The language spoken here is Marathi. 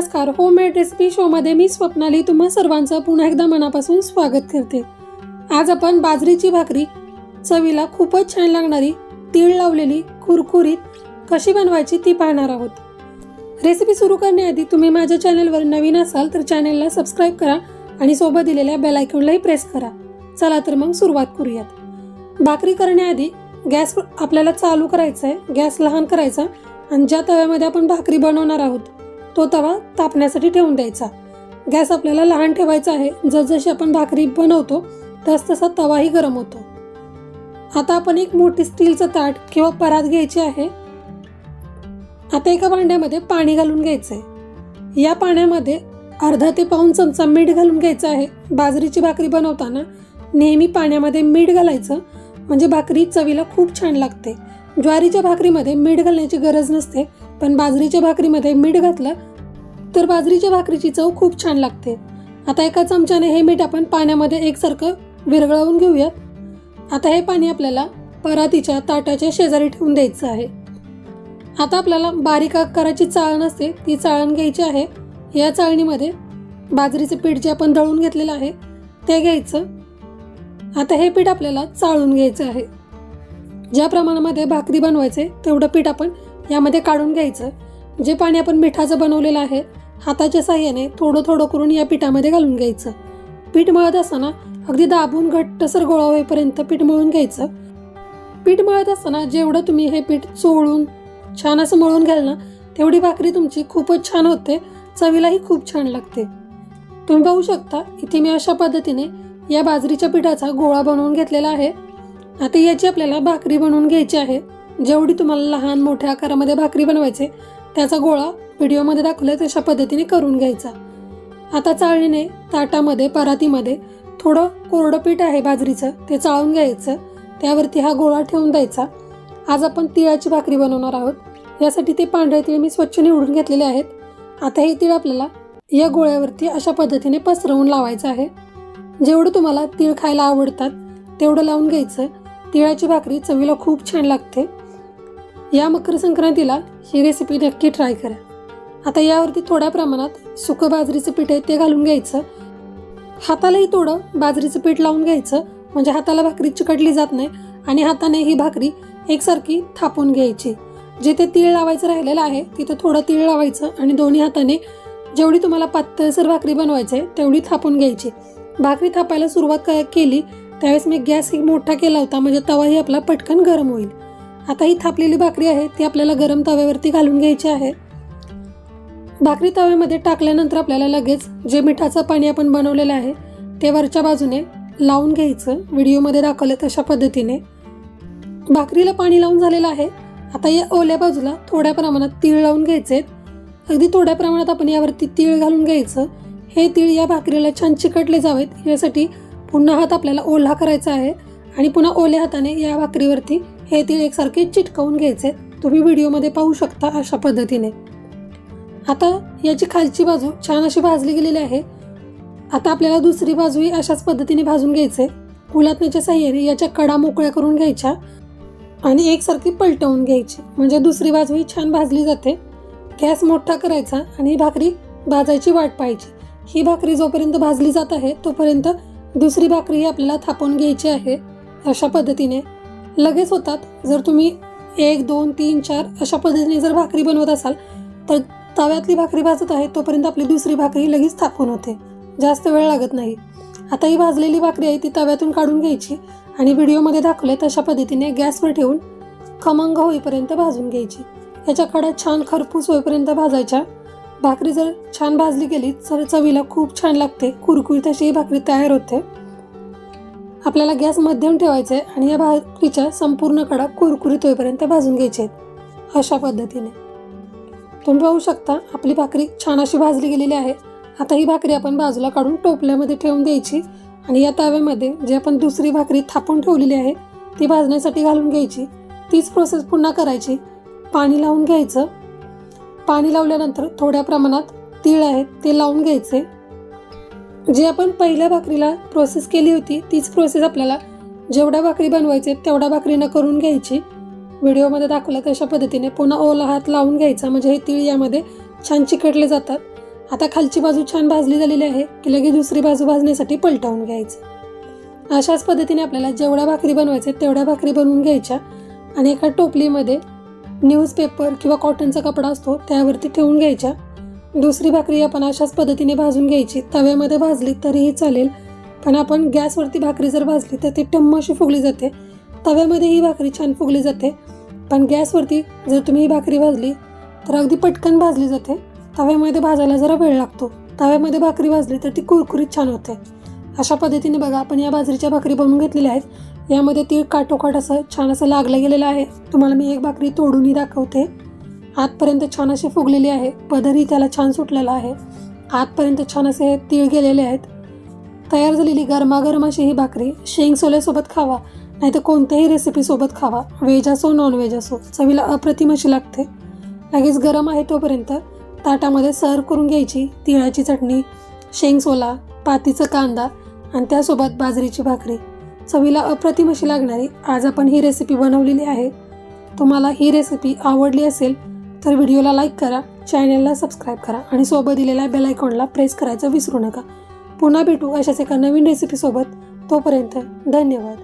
नमस्कार. होममेड रेसिपी शोमध्ये मी स्वप्नाली. तुम्हा सर्वांचं पुन्हा एकदा मनापासून स्वागत करते. आज आपण बाजरीची भाकरी चवीला खूपच छान लागणारी तीळ लावलेली कुरकुरीत कशी बनवायची ती पाहणार आहोत. रेसिपी सुरू करण्याआधी तुम्ही माझ्या चॅनलवर नवीन असाल तर चॅनलला सबस्क्राईब करा आणि सोबत दिलेल्या बेल आयकॉनलाही प्रेस करा. चला तर मग सुरुवात करूयात. भाकरी करण्याआधी गॅस आपल्याला चालू करायचा आहे गॅस लहान करायचा आणि ज्या तव्यामध्ये आपण भाकरी बनवणार आहोत तो तवा तापण्यासाठी ठेवून द्यायचा. गॅस आपल्याला लहान ठेवायचा आहे. जसजशी आपण भाकरी बनवतो तस तसा तवाही गरम होतो. आता आपण एक मोठी स्टीलचं ताट किंवा परात घ्यायची आहे. आता एका भांड्यामध्ये पाणी घालून घ्यायचं आहे या पाण्यामध्ये अर्धा ते पाऊन चमचा मीठ घालून घ्यायचं आहे. बाजरीची भाकरी बनवताना नेहमी पाण्यामध्ये मीठ घालायचं. म्हणजे भाकरी चवीला खूप छान लागते. ज्वारीच्या भाकरीमध्ये मीठ घालण्याची गरज नसते. पण बाजरीच्या भाकरीमध्ये मीठ घातलं तर बाजरीच्या भाकरीची चव खूप छान लागते. आता एका चमच्याने हे मीठ आपण पाण्यामध्ये एकसारखं विरघळवून घेऊयात आता हे पाणी आपल्याला परातीच्या ताटाच्या शेजारी ठेवून द्यायचं आहे. आता आपल्याला बारीक आकाराची चाळण असते ती चाळण घ्यायची आहे. या चाळणीमध्ये बाजरीचे पीठ जे आपण दळून घेतलेलं आहे ते घ्यायचं. आता हे पीठ आपल्याला चाळून घ्यायचं आहे. ज्या प्रमाणामध्ये भाकरी बनवायचे तेवढं पीठ आपण यामध्ये काढून घ्यायचं. जे पाणी आपण मिठाचं बनवलेलं आहे हाताच्या साह्याने थोडं थोडं करून या पिठामध्ये घालून घ्यायचं. पीठ मळत असताना अगदी दाबून घट्टसर गोळा होईपर्यंत पीठ मळून घ्यायचं. पीठ मळत असताना जेवढं तुम्ही हे पीठ चोळून छान असं मळून घ्याल ना तेवढी भाकरी तुमची खूपच छान होते चवीलाही खूप छान लागते. तुम्ही पाहू शकता इथे मी अशा पद्धतीने या बाजरीच्या पिठाचा गोळा बनवून घेतलेला आहे. आता याची आपल्याला भाकरी बनवून घ्यायची आहे. जेवढी तुम्हाला लहान मोठ्या आकारामध्ये भाकरी बनवायचे त्याचा गोळा व्हिडिओमध्ये दाखवलाय तशा पद्धतीने करून घ्यायचा. आता चाळणीने ताटामध्ये परातीमध्ये थोडं कोरडं पीठ आहे बाजरीचं ते चाळून घ्यायचं. त्यावरती हा गोळा ठेवून द्यायचा. आज आपण तिळाची भाकरी बनवणार आहोत. यासाठी ते पांढरे तीळ मी स्वच्छ निवडून घेतलेले आहेत. आता हे तीळ आपल्याला या गोळ्यावरती अशा पद्धतीने पसरवून लावायचं आहे. जेवढं तुम्हाला तीळ खायला आवडतात तेवढं लावून घ्यायचं. तिळाची भाकरी चवीला खूप छान लागते. या मकर संक्रांतीला ही रेसिपी नक्की ट्राय करा. आता यावरती थोड्या प्रमाणात सुकं बाजरीचं पीठ आहे ते घालून घ्यायचं. हातालाही थोडं बाजरीचं पीठ लावून घ्यायचं म्हणजे हाताला भाकरी चिकटली जात नाही आणि हाताने ही भाकरी एकसारखी थापून घ्यायची. जिथे तीळ लावायचं राहिलेलं आहे तिथं थोडं तीळ लावायचं आणि दोन्ही हाताने जेवढी तुम्हाला पातळसर भाकरी बनवायची आहे तेवढी थापून घ्यायची. भाकरी थापायला सुरुवात क- केली त्यावेळेस मी गॅस ही मोठा केला होता म्हणजे तवाही आपला पटकन गरम होईल. आता ही थापलेली भाकरी आहे ती आपल्याला गरम तव्यावरती घालून घ्यायची आहे. भाकरी तव्यामध्ये टाकल्यानंतर आपल्याला लगेच जे मिठाचं पाणी आपण बनवलेलं आहे ते वरच्या बाजूने लावून घ्यायचं. व्हिडिओमध्ये दाखवलं तशा पद्धतीने. भाकरीला पाणी लावून झालेलं आहे. आता या ओल्या बाजूला थोड्या प्रमाणात तीळ लावून घ्यायचे. अगदी थोड्या प्रमाणात आपण यावरती तीळ घालून घ्यायचं. हे तीळ या भाकरीला छान चिकटले जावेत. यासाठी पुन्हा हात आपल्याला ओला करायचा आहे आणि पुन्हा ओल्या हाताने या भाकरीवरती हे तीळ एकसारखे चिटकवून घ्यायचे. तुम्ही व्हिडिओमध्ये पाहू शकता अशा पद्धतीने. आता याची खालची बाजू छान अशी भाजली गेलेली आहे. आता आपल्याला दुसरी बाजूही अशाच पद्धतीने भाजून घ्यायचे. कुलातण्याच्या साह्याने याच्या कडा मोकळ्या करून घ्यायच्या आणि एकसारखी पलटवून घ्यायची. म्हणजे दुसरी बाजूही छान भाजली जाते. गॅस मोठा करायचा आणि ही भाकरी भाजायची वाट पाहायची. ही भाकरी जोपर्यंत भाजली जात आहे तोपर्यंत दुसरी भाकरी आपल्याला थापून घ्यायची आहे अशा पद्धतीने. लगेच होतात. जर तुम्ही एक दोन तीन चार अशा पद्धतीने जर भाकरी बनवत असाल तर तव्यातली भाकरी भाजत आहे तोपर्यंत आपली दुसरी भाकरी लगेच थापून होते. जास्त वेळ लागत नाही. आता ही भाजलेली भाकरी आहे ती तव्यातून काढून घ्यायची आणि व्हिडिओमध्ये दाखवले तशा पद्धतीने गॅसवर ठेवून खमंग होईपर्यंत भाजून घ्यायची. याच्या कडा छान खरपूस होईपर्यंत भाजायच्या. भाकरी जर छान भाजली गेली तर चवीला खूप छान लागते. कुरकुरीत अशी ही भाकरी तयार होते. आपल्याला गॅस मध्यम ठेवायचा आहे आणि या भाकरीच्या संपूर्ण कडा कुरकुरीत होईपर्यंत भाजून घ्यायचे आहेत अशा पद्धतीने. तुम्ही पाहू शकता आपली भाकरी छान अशी भाजली गेलेली आहे. आता ही भाकरी आपण बाजूला काढून टोपल्यामध्ये ठेवून द्यायची आणि या तव्यामध्ये जे आपण दुसरी भाकरी थापून ठेवलेली आहे ती भाजण्यासाठी घालून घ्यायची. तीच प्रोसेस पुन्हा करायची. पाणी लावून घ्यायचं. पाणी लावल्यानंतर थोड्या प्रमाणात तीळ आहे ते लावून घ्यायचे. जी आपण पहिल्या भाकरीला प्रोसेस केली होती तीच प्रोसेस आपल्याला जेवढ्या भाकरी बनवायचे तेवढ्या भाकरीनं करून घ्यायची. व्हिडिओमध्ये दाखवलं तशा पद्धतीने पुन्हा ओला हात लावून घ्यायचा म्हणजे हे तीळ यामध्ये छान चिकटले जातात. आता खालची बाजू छान भाजली झालेली आहे की लगेच दुसरी बाजू भाजण्यासाठी पलटावून घ्यायचं. अशाच पद्धतीने आपल्याला जेवढ्या भाकरी बनवायच्या तेवढ्या भाकरी बनवून घ्यायच्या. आणि एका टोपलीमध्ये न्यूजपेपर किंवा कॉटनचा कपडा असतो त्यावरती ठेवून घ्यायच्या. दुसरी भाकरी आपण अशाच पद्धतीने भाजून घ्यायची. तव्यामध्ये भाजली तरीही चालेल. पण आपण गॅसवरती भाकरी जर भाजली तर ती टम्म अशी फुगली जाते. तव्यामध्ये ही भाकरी छान फुगली जाते. पण गॅसवरती जर तुम्ही ही भाकरी भाजली तर अगदी पटकन भाजली जाते. तव्यामध्ये भाजायला जरा वेळ लागतो. तव्यामध्ये भाकरी भाजली तर ती कुरकुरीत छान होते. अशा पद्धतीने बघा आपण या बाजरीच्या भाकरी बनवून घेतलेल्या आहेत. यामध्ये तीळ काटोकाट असं छान असं लागलं गेलेलं आहे. तुम्हाला मी एक भाकरी तोडूनही दाखवते. आतपर्यंत छान अशी फुगलेली आहे. पदरही त्याला छान सुटलेला आहे. आतपर्यंत छान असे तीळ गेलेले आहेत. तयार झालेली गरमागरम अशी ही भाकरी शेंग सोल्यासोबत खावा नाही तर कोणत्याही रेसिपीसोबत खावा. व्हेज असो नॉन व्हेज असो चवीला अप्रतिम अशी लागते. लगेच गरम आहे तोपर्यंत ताटामध्ये सर्व करून घ्यायची तिळाची चटणी शेंग सोला पातीचं कांदा आणि त्यासोबत बाजरीची भाकरी. चवीला अप्रतिम अशी लागणारी आज आपण ही रेसिपी बनवलेली आहे. तुम्हाला ही रेसिपी आवडली असेल तर व्हिडिओला लाईक करा चॅनलला सबस्क्राईब करा आणि सोबत दिलेल्या बेल आयकॉनला प्रेस करायचं विसरू नका. पुन्हा भेटू अशाच एका नवीन रेसिपीसोबत तोपर्यंत धन्यवाद.